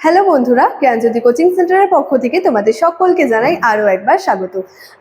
Hello বন্ধুরা, জ্ঞানজ্যোতি coaching সেন্টারের পক্ষ থেকে তোমাদের সকলকে জানাই আরও একবার স্বাগত।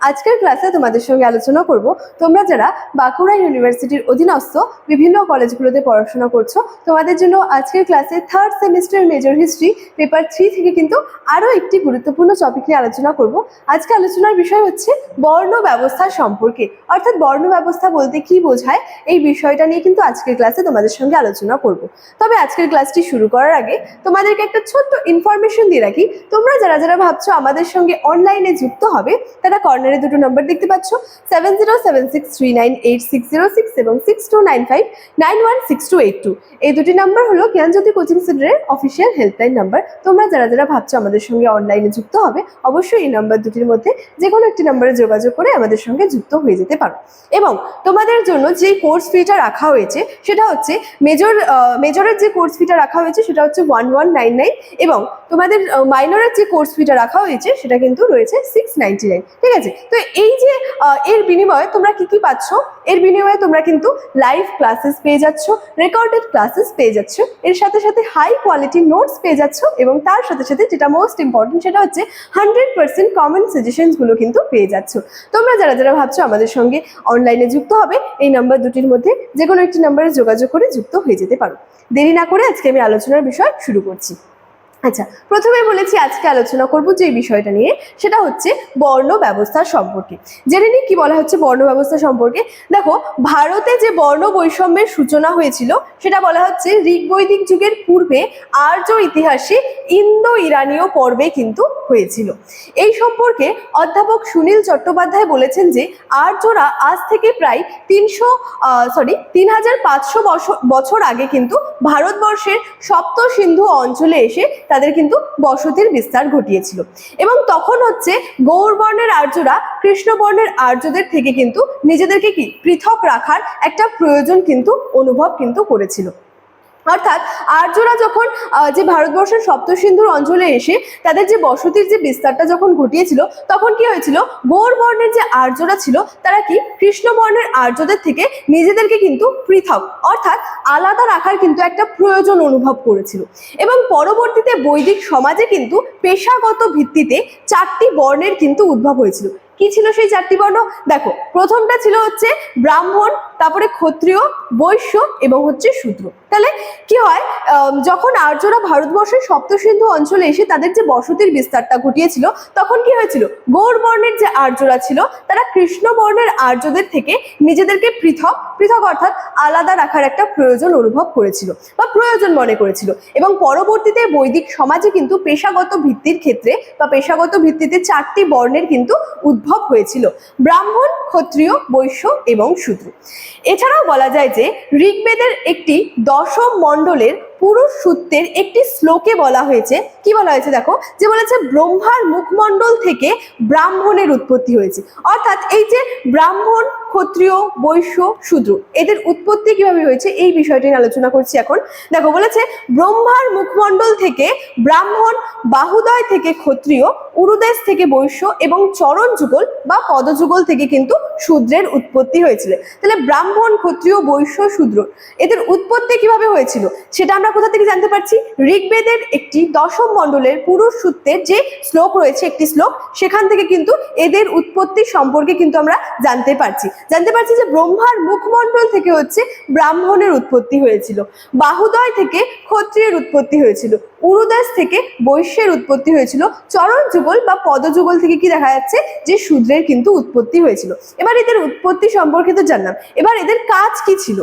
আজকের ক্লাসে তোমাদের সঙ্গে আলোচনা করব, তোমরা যারা বাঁকুড়া ইউনিভার্সিটির অধীনস্থ, বিভিন্ন কলেজগুলোতে পড়াশোনা করছ, তোমাদের জন্য আজকের ক্লাসে third semester major history paper three থেকে কিন্তু আরও একটি গুরুত্বপূর্ণ টপিক নিয়ে আলোচনা করব। আজকে আলোচনার বিষয় হচ্ছে বর্ণ ব্যবস্থা সম্পর্কে। অর্থাৎ বর্ণ ব্যবস্থা বলতে কি বোঝায়, এই বিষয়টা নিয়ে কিন্তু আজকের ক্লাসে তোমাদের সঙ্গে আলোচনা করব। তবে আজকের ক্লাসটি শুরু করার আগে তোমাদেরকে একটা ছোট্ট ইনফরমেশন দিয়ে রাখি। তোমরা যারা যারা ভাবছ আমাদের সঙ্গে অনলাইনে যুক্ত হবে, তারা কর্নারে দুটো নম্বর দেখতে পাচ্ছ seven zero seven six three nine eight six zero six এবং six two nine five nine one six two eight two এই দুটি নাম্বার হলো জ্ঞানজ্যোতি কোচিং সেন্টারের অফিসিয়াল হেল্পলাইন নাম্বার তোমরা যারা যারা ভাবছ আমাদের সঙ্গে অনলাইনে যুক্ত হবে, অবশ্যই এই নাম্বার দুটির মধ্যে যে কোনো একটি নাম্বারে যোগাযোগ করে আমাদের সঙ্গে যুক্ত হয়ে যেতে পারো। এবং তোমাদের জন্য যে কোর্স ফিটা রাখা হয়েছে, সেটা হচ্ছে মেজর মেজরের যে কোর্স ফিটা রাখা হয়েছে, সেটা হচ্ছে ওয়ান ওয়ান নাইন নাইন এবং তোমাদের মাইনরের যে কোর্স ফিটা রাখা হয়েছে, সেটা কিন্তু রয়েছে সিক্স নাইনটি নাইন ঠিক আছে? তো এই যে এর বিনিময়ে তোমরা কি কি পাচ্ছ? এর বিনিময়ে তোমরা কিন্তু লাইভ ক্লাসেস পেয়ে যাচ্ছ রেকর্ডেড ক্লাসেস পেয়ে যাচ্ছ, এর সাথে সাথে হাই কোয়ালিটি নোটস পেয়ে যাচ্ছ এবং তার সাথে সাথে যেটা মোস্ট ইম্পর্টেন্ট সেটা হচ্ছে হান্ড্রেড পার্সেন্ট কমন সাজেশনসগুলো কিন্তু পেয়ে যাচ্ছ। তোমরা যারা যারা ভাবছ আমাদের সঙ্গে অনলাইনে যুক্ত হবে, এই নাম্বার দুটির মধ্যে যে কোনো একটি নাম্বারে যোগাযোগ করে যুক্ত হয়ে যেতে পারো। দেরি না করে আজকে আমি আলোচনার বিষয় শুরু করছি। আচ্ছা প্রথমে বলেছি আজকে আলোচনা করব যে বিষয়টা নিয়ে, সেটা হচ্ছে বর্ণ ব্যবস্থা সম্পর্কে। জেনে নিই কি বলা হচ্ছে বর্ণ ব্যবস্থা সম্পর্কে। দেখো, ভারতে যে বর্ণ বৈষম্যের সূচনা হয়েছিল, সেটা বলা হচ্ছে ঋগ বৈদিক যুগের পূর্বে আর্য ইতিহাসে ইন্দো ইরানীয় পর্বে কিন্তু হয়েছিল। এই সম্পর্কে অধ্যাপক সুনীল চট্টোপাধ্যায় বলেছেন যে, আর্যরা আজ থেকে প্রায় তিনশো সরি তিন হাজার পাঁচশো বছর আগে কিন্তু ভারতবর্ষের সপ্ত সিন্ধু অঞ্চলে এসে তাদের কিন্তু বসতির বিস্তার ঘটিয়েছিল। এবং তখন হচ্ছে গৌরবর্ণের আর্যরা কৃষ্ণবর্ণের আর্যদের থেকে কিন্তু নিজেদেরকে কি পৃথক রাখার একটা প্রয়োজন কিন্তু, অনুভব কিন্তু করেছিল। অর্থাৎ আর্যরা যখন যে ভারতবর্ষের সপ্তসিন্ধুর অঞ্চলে এসে তাদের যে বসতির যে বিস্তারটা যখন ঘটিয়েছিল, তখন কি হয়েছিল? গৌর বর্ণের যে আর্যরা ছিল, তারা কি? কৃষ্ণ বর্ণের আর্যদের থেকে নিজেদেরকে কিন্তু পৃথক, অর্থাৎ আলাদা রাখার কিন্তু একটা প্রয়োজন অনুভব করেছিল। এবং পরবর্তীতে বৈদিক সমাজে কিন্তু পেশাগত ভিত্তিতে চারটি বর্ণের কিন্তু উদ্ভব হয়েছিল। কি ছিল সেই চারটি বর্ণ? দেখো, প্রথমটা ছিল হচ্ছে ব্রাহ্মণ, তারপরে ক্ষত্রিয়, বৈশ্য এবং হচ্ছে শূদ্র। তাহলে কি হয়? যখন আর্যরা ভারতবর্ষের সপ্তসিন্ধু অঞ্চলে এসে তাদের যে বসতির বিস্তারটা ঘটিয়েছিল, তখন কি হয়েছিল? গৌর বর্ণের যে আর্যরা ছিল, তারা কৃষ্ণ বর্ণের আর্যদের থেকে নিজেদেরকে পৃথক পৃথক অর্থাৎ আলাদা রাখার একটা প্রয়োজন অনুভব করেছিল বা প্রয়োজন মনে করেছিল। এবং পরবর্তীতে বৈদিক সমাজে কিন্তু পেশাগত ভিত্তির ক্ষেত্রে বা পেশাগত ভিত্তিতে চারটি বর্ণের কিন্তু উদ্ভব হয়েছিল ব্রাহ্মণ ক্ষত্রিয় বৈশ্য এবং শূদ্র। এছাড়াও বলা যায় যে ঋগ্বেদের একটি দশম মণ্ডলের পুরুষ সূত্রের একটি শ্লোকে বলা হয়েছে। কি বলা হয়েছে দেখো? যে বলেছে, ব্রহ্মার মুখমণ্ডল থেকে ব্রাহ্মণের উৎপত্তি হয়েছে। অর্থাৎ এই যে ব্রাহ্মণ, ক্ষত্রিয়, বৈশ্য, শূদ্র, এদের উৎপত্তি কীভাবে হয়েছে? এই বিষয়টি নিয়ে আলোচনা করছি এখন। দেখো, বলেছে, ব্রহ্মার মুখমণ্ডল থেকে ব্রাহ্মণ, বাহুদয় থেকে ক্ষত্রিয়, উরুদেশ থেকে বৈশ্য এবং চরণ যুগল বা পদযুগল থেকে কিন্তু শূদ্রের উৎপত্তি হয়েছিল। তাহলে ব্রাহ্মণ, ক্ষত্রিয়, বৈশ্য, শূদ্র, এদের উৎপত্তি কীভাবে হয়েছিল? সেটা কোথা থেকে জানতে পারছি? ঋগ্বেদের একটি দশম মণ্ডলের পুরুষ সূত্রের যে শ্লোক রয়েছে, একটি শ্লোক, সেখান থেকে কিন্তু এদের উৎপত্তি সম্পর্কে কিন্তু আমরা জানতে পারছি। জানতে পারছি যে ব্রহ্মার মুখমণ্ডল থেকে হচ্ছে ব্রাহ্মণের উৎপত্তি হয়েছিল, বাহুদয় থেকে ক্ষত্রিয়ের উৎপত্তি হয়েছিল, উরুদাস থেকে বৈশ্যের উৎপত্তি হয়েছিল, চরণ যুগল বা পদযুগল থেকে কি দেখা যাচ্ছে? যে শূদ্রের কিন্তু উৎপত্তি হয়েছিল। এবার এদের উৎপত্তি সম্পর্কে তো জানলাম। এবার এদের কাজ কি ছিল?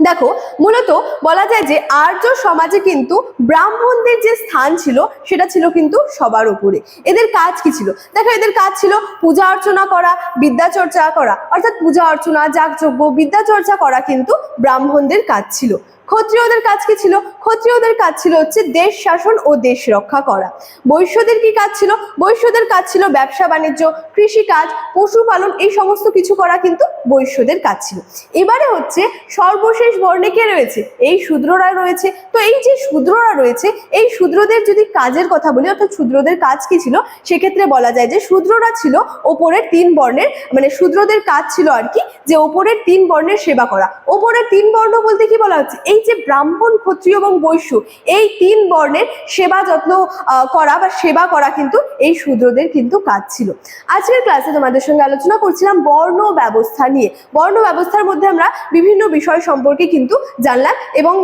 দেখো, মূলত বলা যায় যে আর্য সমাজে কিন্তু ব্রাহ্মণদের যে স্থান ছিল, সেটা ছিল কিন্তু সবার উপরে। এদের কাজ কি ছিল? দেখো, এদের কাজ ছিল পূজা অর্চনা করা, বিদ্যা চর্চা করা। অর্থাৎ পূজা অর্চনা, যাগযজ্ঞ, বিদ্যা চর্চা করা কিন্তু ব্রাহ্মণদের কাজ ছিল। ক্ষত্রিয়দের কাজ কি ছিল? ক্ষত্রিয়দের কাজ ছিল হচ্ছে দেশ শাসন ও দেশ রক্ষা করা। বৈশ্যদের কি কাজ ছিল? বৈশ্যদের কাজ ছিল ব্যবসা, বাণিজ্য, কৃষিকাজ, পশুপালন, এই সমস্ত কিছু করা কিন্তু বৈশ্যদের কাজ ছিল। এবারে হচ্ছে সর্বশেষ বর্ণে কে রয়েছে? এই শূদ্ররা রয়েছে। তো এই যে শূদ্ররা রয়েছে, এই শূদ্রদের যদি কাজের কথা বলি, অর্থাৎ শূদ্রদের কাজ কি ছিল? সেক্ষেত্রে বলা যায় যে শূদ্ররা ছিল ওপরের তিন বর্ণের মানে শূদ্রদের কাজ ছিল আর কি, যে ওপরের তিন বর্ণের সেবা করা। ওপরের তিন বর্ণ বলতে কি বলা হচ্ছে? এই এই যে ব্রাহ্মণ, ক্ষত্রিয় এবং বৈশ্য, এই তিন বর্ণের সেবা যত্ন করা বা সেবা করা কিন্তু এই শূদ্রদের কিন্তু কাজ ছিল। আজকের ক্লাসে তোমাদের সঙ্গে আলোচনা করছিলাম বর্ণ ব্যবস্থা নিয়ে। বর্ণ ব্যবস্থার মধ্যে আমরা বিভিন্ন বিষয় সম্পর্কে কিন্তু জানলাম এবং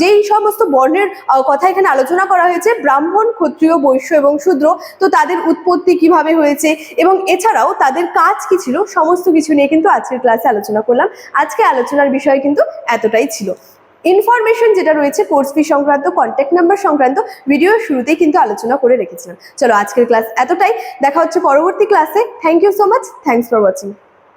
যেই সমস্ত বর্ণের কথা এখানে আলোচনা করা হয়েছে, ব্রাহ্মণ, ক্ষত্রিয়, বৈশ্য এবং শূদ্র, তো তাদের উৎপত্তি কীভাবে হয়েছে এবং এছাড়াও তাদের কাজ কি ছিল, সমস্ত কিছু নিয়ে কিন্তু আজকের ক্লাসে আলোচনা করলাম। আজকে আলোচনার বিষয় কিন্তু এতটাই ছিল। ইনফরমেশন যেটা রয়েছে, কোর্স ফি সংক্রান্ত কন্ট্যাক্ট নাম্বার সংক্রান্ত ভিডিও শুরুতেই কিন্তু আলোচনা করে রেখেছিলাম। চলো আজকের ক্লাস এতটাই। দেখা হচ্ছে পরবর্তী ক্লাসে thank you so much thanks for watching